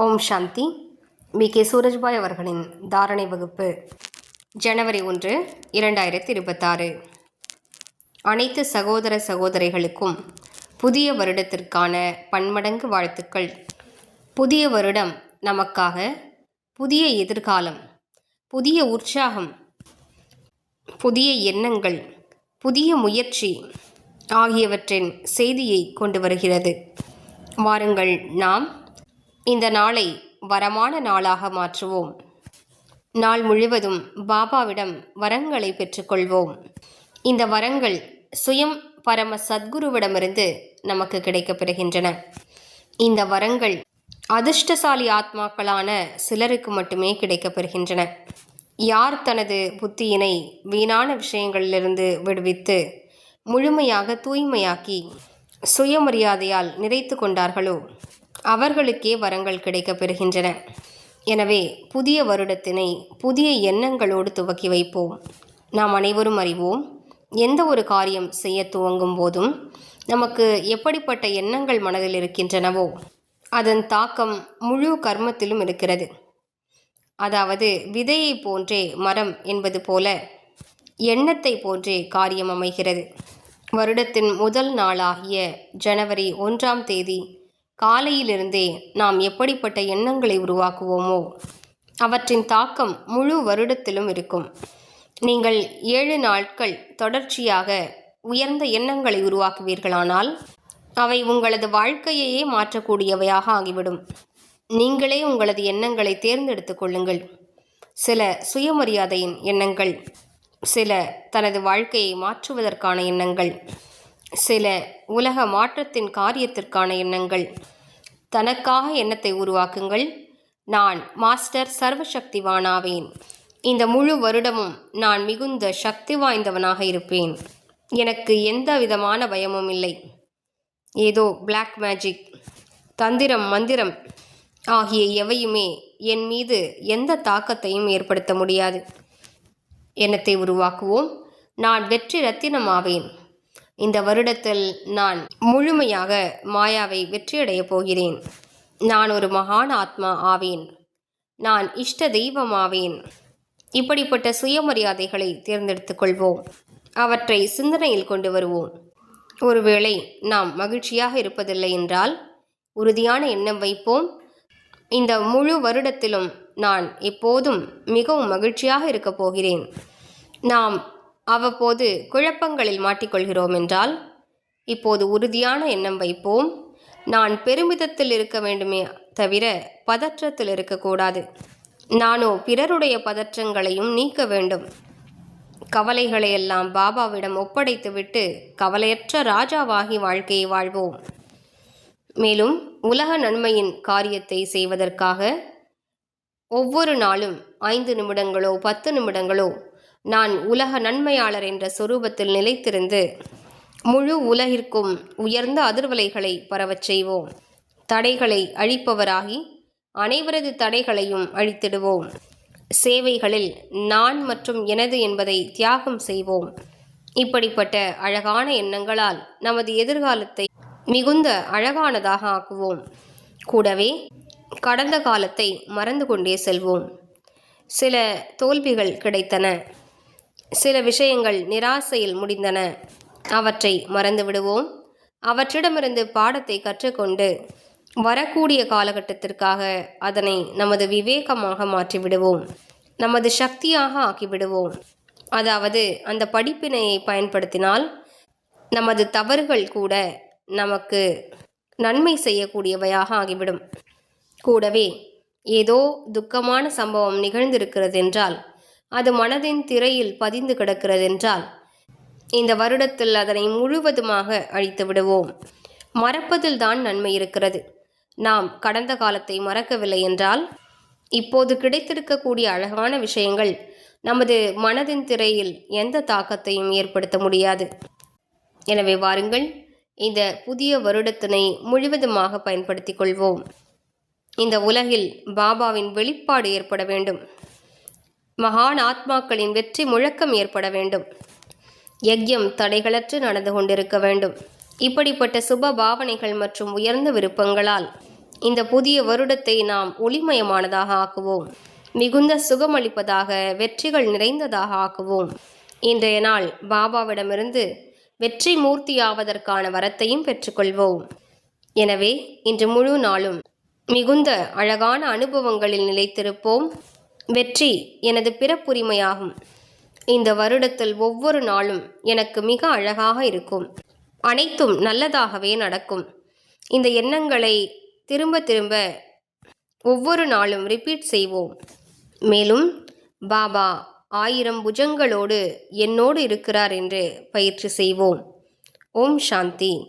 ஓம் சாந்தி. B. K. Surajbhai அவர்களின் தாரணை வகுப்பு ஜனவரி ஒன்று இரண்டாயிரத்தி இருபத்தாறு அனைத்து சகோதர சகோதரிகளுக்கும் புதிய வருடத்திற்கான பன்மடங்கு வாழ்த்துக்கள். புதிய வருடம் நமக்காக புதிய எதிர்காலம் புதிய உற்சாகம் புதிய எண்ணங்கள் புதிய முயற்சி ஆகியவற்றின் செய்தியை கொண்டு வருகிறது. வாருங்கள் நாம் இந்த நாளை வரமான நாளாக மாற்றுவோம். நாள் முழுவதும் பாபாவிடம் வரங்களை பெற்றுக்கொள்வோம். இந்த வரங்கள் சுயம் பரம சத்குருவிடமிருந்து நமக்கு கிடைக்கப்பெறுகின்றன. இந்த வரங்கள் அதிர்ஷ்டசாலி ஆத்மாக்களான சிலருக்கு மட்டுமே கிடைக்கப்பெறுகின்றன. யார் தனது புத்தியினை வீணான விஷயங்களிலிருந்து விடுவித்து முழுமையாக தூய்மையாக்கி சுயமரியாதையால் நிறைத்து கொண்டார்களோ அவர்களுக்கே வரங்கள் கிடைக்கப் பெறுகின்றன எனவே புதிய வருடத்தினை புதிய எண்ணங்களோடு துவக்கி வைப்போம். நாம் அனைவரும் அறிவோம் எந்த ஒரு காரியம் செய்ய துவங்கும் போதும் நமக்கு எப்படிப்பட்ட எண்ணங்கள் மனதில் இருக்கின்றனவோ அதன் தாக்கம் முழு கர்மத்திலும் இருக்கிறது. அதாவது விதையை போன்றே மரம் என்பது போல எண்ணத்தை போன்றே காரியம் அமைகிறது. வருடத்தின் முதல் நாளாகிய ஜனவரி ஒன்றாம் தேதி காலையிலிருந்தே நாம் எப்படிப்பட்ட எண்ணங்களை உருவாக்குவோமோ அவற்றின் தாக்கம் முழு வருடத்திலும் இருக்கும். நீங்கள் ஏழு நாட்கள் தொடர்ச்சியாக உயர்ந்த எண்ணங்களை உருவாக்குவீர்களானால் அவை உங்களது வாழ்க்கையையே மாற்றக்கூடியவையாக ஆகிவிடும். நீங்களே உங்களது எண்ணங்களை தேர்ந்தெடுத்துக் கொள்ளுங்கள். சில சுயமரியாதையின் எண்ணங்கள் சில தனது வாழ்க்கையை மாற்றுவதற்கான எண்ணங்கள் சில உலக மாற்றத்தின் காரியத்திற்கான எண்ணங்கள். தனக்காக எண்ணத்தை உருவாக்குங்கள். நான் மாஸ்டர் சர்வசக்திவானாவேன். இந்த முழு வருடமும் நான் மிகுந்த சக்தி வாய்ந்தவனாக இருப்பேன். எனக்கு எந்த விதமான பயமும் இல்லை. ஏதோ பிளாக் மேஜிக் தந்திரம் மந்திரம் ஆகிய எவையுமே என் மீது எந்த தாக்கத்தையும் ஏற்படுத்த முடியாது. எண்ணத்தை உருவாக்குவோம். நான் வெற்றி ரத்தினமாவேன். இந்த வருடத்தில் நான் முழுமையாக மாயாவை வெற்றியடையப் போகிறேன். நான் ஒரு மகான் ஆத்மா ஆவேன். நான் இஷ்ட தெய்வம் ஆவேன். இப்படிப்பட்ட சுயமரியாதைகளை தேர்ந்தெடுத்துக் கொள்வோம். அவற்றை சிந்தனையில் கொண்டு வருவோம். ஒருவேளை நாம் மகிழ்ச்சியாக இருப்பதில்லை என்றால் உறுதியான எண்ணம் வைப்போம். இந்த முழு வருடத்திலும் நான் எப்போதும் மிகவும் மகிழ்ச்சியாக இருக்கப் போகிறேன். நாம் அவ்வப்போது குழப்பங்களில் மாட்டிக்கொள்கிறோம் என்றால் இப்போது உறுதியான எண்ணம் வைப்போம். நான் பெருமிதத்தில் இருக்க வேண்டுமே தவிர பதற்றத்தில் இருக்கக்கூடாது நானோ பிறருடைய பதற்றங்களையும் நீக்க வேண்டும். கவலைகளை எல்லாம் பாபாவிடம் ஒப்படைத்துவிட்டு கவலையற்ற ராஜாவாகி வாழ்க்கையை வாழ்வோம். மேலும் உலக நன்மையின் காரியத்தை செய்வதற்காக ஒவ்வொரு நாளும் ஐந்து நிமிடங்களோ பத்து நிமிடங்களோ நான் உலக நன்மையாளர் என்ற சொரூபத்தில் நிலைத்திருந்து முழு உலகிற்கும் உயர்ந்த அதிர்வலைகளை பரவச் செய்வோம். தடைகளை அழிப்பவராகி அனைவரது தடைகளையும் அழித்திடுவோம். சேவைகளில் நான் மற்றும் எனது என்பதை தியாகம் செய்வோம். இப்படிப்பட்ட அழகான எண்ணங்களால் நமது எதிர்காலத்தை மிகுந்த அழகானதாக ஆக்குவோம். கூடவே கடந்த காலத்தை மறந்து கொண்டே செல்வோம். சில தோல்விகள் கிடைத்தன. சில விஷயங்கள் நிராசையில் முடிந்தன. அவற்றை மறந்து விடுவோம். அவற்றிடமிருந்து பாடத்தை கற்றுக்கொண்டு வரக்கூடிய காலகட்டத்திற்காக அதனை நமது விவேகமாக மாற்றிவிடுவோம். நமது சக்தியாக ஆக்கிவிடுவோம். அதாவது அந்த படிப்பினையை பயன்படுத்தினால் நமது தவறுகள் கூட நமக்கு நன்மை செய்யக்கூடியவையாக ஆகிவிடும். கூடவே ஏதோ துக்கமான சம்பவம் நிகழ்ந்திருக்கிறது என்றால் அது மனதின் திரையில் பதிந்து கிடக்கிறது என்றால் இந்த வருடத்தில் அதனை முழுவதுமாக அழித்து விடுவோம். மறப்பதில் தான் நன்மை இருக்கிறது. நாம் கடந்த காலத்தை மறக்கவில்லை என்றால் இப்போது கிடைத்திருக்கக்கூடிய அழகான விஷயங்கள் நமது மனதின் திரையில் எந்த தாக்கத்தையும் ஏற்படுத்த முடியாது. எனவே வாருங்கள் இந்த புதிய வருடத்தினை முழுவதுமாக பயன்படுத்திக் கொள்வோம். இந்த உலகில் பாபாவின் வெளிப்பாடு ஏற்பட வேண்டும். மகான் ஆத்மாக்களின் வெற்றி முழக்கம் ஏற்பட வேண்டும். யக்யம் தடைகளற்று நடந்து கொண்டிருக்க வேண்டும். இப்படிப்பட்ட சுப பாவனைகள் மற்றும் உயர்ந்த விருப்பங்களால் இந்த புதிய வருடத்தை நாம் ஒளிமயமானதாக ஆக்குவோம். மிகுந்த சுகமளிப்பதாக வெற்றிகள் நிறைந்ததாக ஆக்குவோம். இன்றைய நாள் பாபாவிடமிருந்து வெற்றி மூர்த்தியாவதற்கான வரத்தையும் பெற்றுக்கொள்வோம். எனவே இன்று முழு நாளும் மிகுந்த அழகான அனுபவங்களில் நிலைத்திருப்போம். வெற்றி எனது பிறப்புரிமையாகும். இந்த வருடத்தில் ஒவ்வொரு நாளும் எனக்கு மிக அழகாக இருக்கும். அனைத்தும் நல்லதாகவே நடக்கும். இந்த எண்ணங்களை திரும்ப திரும்ப ஒவ்வொரு நாளும் ரிப்பீட் செய்வோம். மேலும் பாபா ஆயிரம் புஜங்களோடு என்னோடு இருக்கிறார் என்று பயிற்சி செய்வோம். ஓம் சாந்தி.